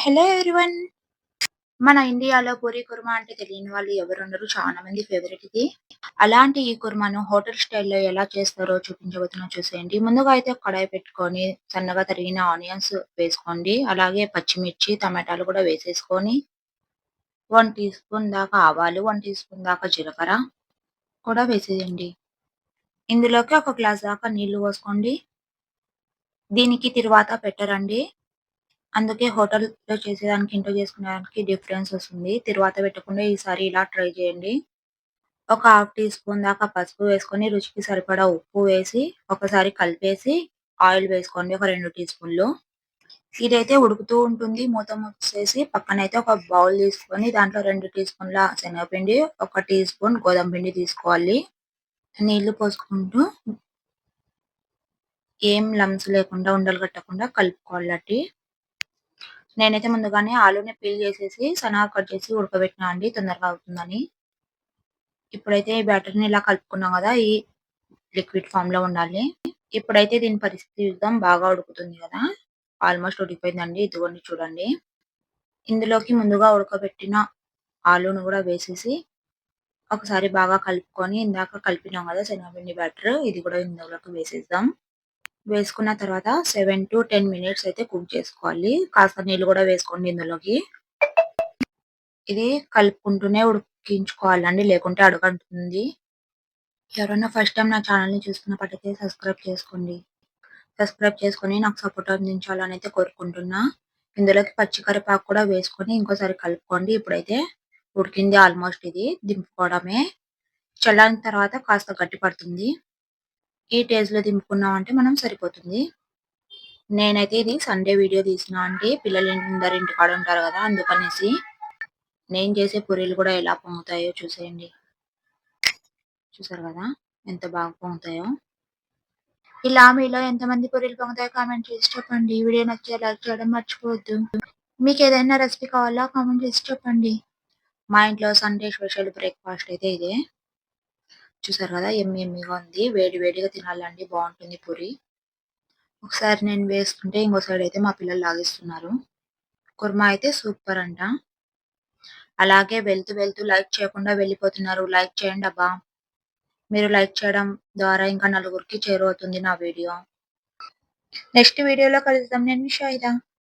Hello everyone. మన ఇండియాలో పూరి కుర్మా అంటే తెలియని వాళ్ళు ఎవరుండరు. చాలా మంది ఫేవరెట్ ఇది. అలాంటి ఈ కుర్మాను హోటల్ స్టైల్లో ఎలా చేస్తారో చూపించబోతున్నా చూసేయండి. ముందుగా అయితే కడాయి పెట్టుకొని సన్నగా తరిగిన ఆనియన్స్ వేసుకోండి. అలాగే పచ్చిమిర్చి టమాటాలు కూడా వేసేసుకొని వన్ టీ స్పూన్ దాకా ఆవాలు వన్ టీ స్పూన్ దాకా జీలకర్ర కూడా వేసేయండి. ఇందులోకి ఒక గ్లాస్ దాకా నీళ్ళు పోసుకోండి. దీనికి తిరువాత పెట్టరండి. అందుకే హోటల్‌లో చేసేదానికి, ఇంట్లో చేసుకునేదానికి డిఫరెన్స్ వస్తుంది. తిరువాత పెట్టకుండా ఈసారి ఇలా ట్రై చేయండి. ఒక హాఫ్ టీ స్పూన్ దాకా పసుపు వేసుకొని, రుచికి సరిపడా ఉప్పు వేసి, ఒకసారి కలిపేసి, ఆయిల్ వేసుకోండి ఒక రెండు టీ స్పూన్‌లు. ఇదైతే ఉడుకుతూ ఉంటుంది. మూత మూసేసి పక్కనైతే ఒక బౌల్ తీసుకొని, దాంట్లో రెండు టీ స్పూన్ల శనగపిండి, ఒక టీ స్పూన్ గోధుమ పిండి తీసుకోవాలి. నీళ్ళు పోసుకుంటూ ఏం లమ్స్ లేకుండా, ఉండలు కట్టకుండా కలుపుకోవాలటి. నేనైతే ముందుగానే ఆలూని పీల్ చేసేసి సనా కట్ చేసి ఉడకబెట్టినా అండి తొందరగా అవుతుందని. ఇప్పుడైతే ఈ బ్యాటర్ని ఇలా కలుపుకున్నాం కదా ఈ లిక్విడ్ ఫామ్లో ఉండాలి. ఇప్పుడైతే దీని పరిస్థితి చూద్దాం బాగా ఉడుకుతుంది కదా. ఆల్మోస్ట్ ఉడికిపోయిందండి ఇదిగోండి చూడండి. ఇందులోకి ముందుగా ఉడకబెట్టిన ఆలూను కూడా వేసేసి ఒకసారి బాగా కలుపుకొని ఇందాక కలిపినాం కదా శనగపిండి బ్యాటర్ ఇది కూడా ఇందులోకి వేసేద్దాం. వేసుకున్న తర్వాత సెవెన్ టు టెన్ మినిట్స్ అయితే కుక్ చేసుకోవాలి. కాస్త నీళ్ళు కూడా వేసుకోండి ఇందులోకి. ఇది కలుపుకుంటూనే ఉడికించుకోవాలండి లేకుంటే అడుగంటుంది. ఎవరైనా ఫస్ట్ టైం నా ఛానల్ని చూసుకున్నప్పటికీ సబ్స్క్రైబ్ చేసుకోండి. సబ్స్క్రైబ్ చేసుకొని నాకు సపోర్ట్ అందించాలని అయితే కోరుకుంటున్నా. ఇందులోకి పచ్చి కరివేపాకు కూడా వేసుకొని ఇంకోసారి కలుపుకోండి. ఇప్పుడైతే ఉడికింది ఆల్మోస్ట్ ఇది దింపుకోవడమే. చల్లారిన తర్వాత కాస్త గట్టి పడుతుంది. ఈ లో దింపుకున్నామంటే మనం సరిపోతుంది. నేనైతే ఇది సండే వీడియో తీసిన అంటే పిల్లలు అందరు ఇంటికాడ ఉంటారు కదా అందుకనేసి నేను చేసే పూరీలు కూడా ఎలా పొంగుతాయో చూసేయండి. చూసారు కదా ఎంత బాగా పొంగుతాయో. ఇలా మీలో ఎంతమంది పూరీలు పొంగుతాయో కామెంట్ చేసి చెప్పండి. వీడియో నచ్చే లైక్ చేయడం మర్చిపోవద్దు. మీకు ఏదైనా రెసిపీ కావాలా కామెంట్ చేసి చెప్పండి. మా ఇంట్లో సండే స్పెషల్ బ్రేక్ఫాస్ట్ అయితే ఇదే. చూసారు కదా ఎమ్మి ఎమ్మిగా ఉంది. వేడి వేడిగా తినాలండి బాగుంటుంది పూరి. ఒకసారి నేను వేసుకుంటే ఇంకో సైడ్ అయితే మా పిల్లలు లాగిస్తున్నారు. కుర్మా అయితే సూపర్ అంట. అలాగే వెళ్తూ వెళ్తూ లైక్ చేయకుండా వెళ్ళిపోతున్నారు. లైక్ చేయండి అబ్బా. మీరు లైక్ చేయడం ద్వారా ఇంకా నలుగురికి చేరువవుతుంది నా వీడియో. నెక్స్ట్ వీడియోలో కలుద్దాం. నేను షాయిదా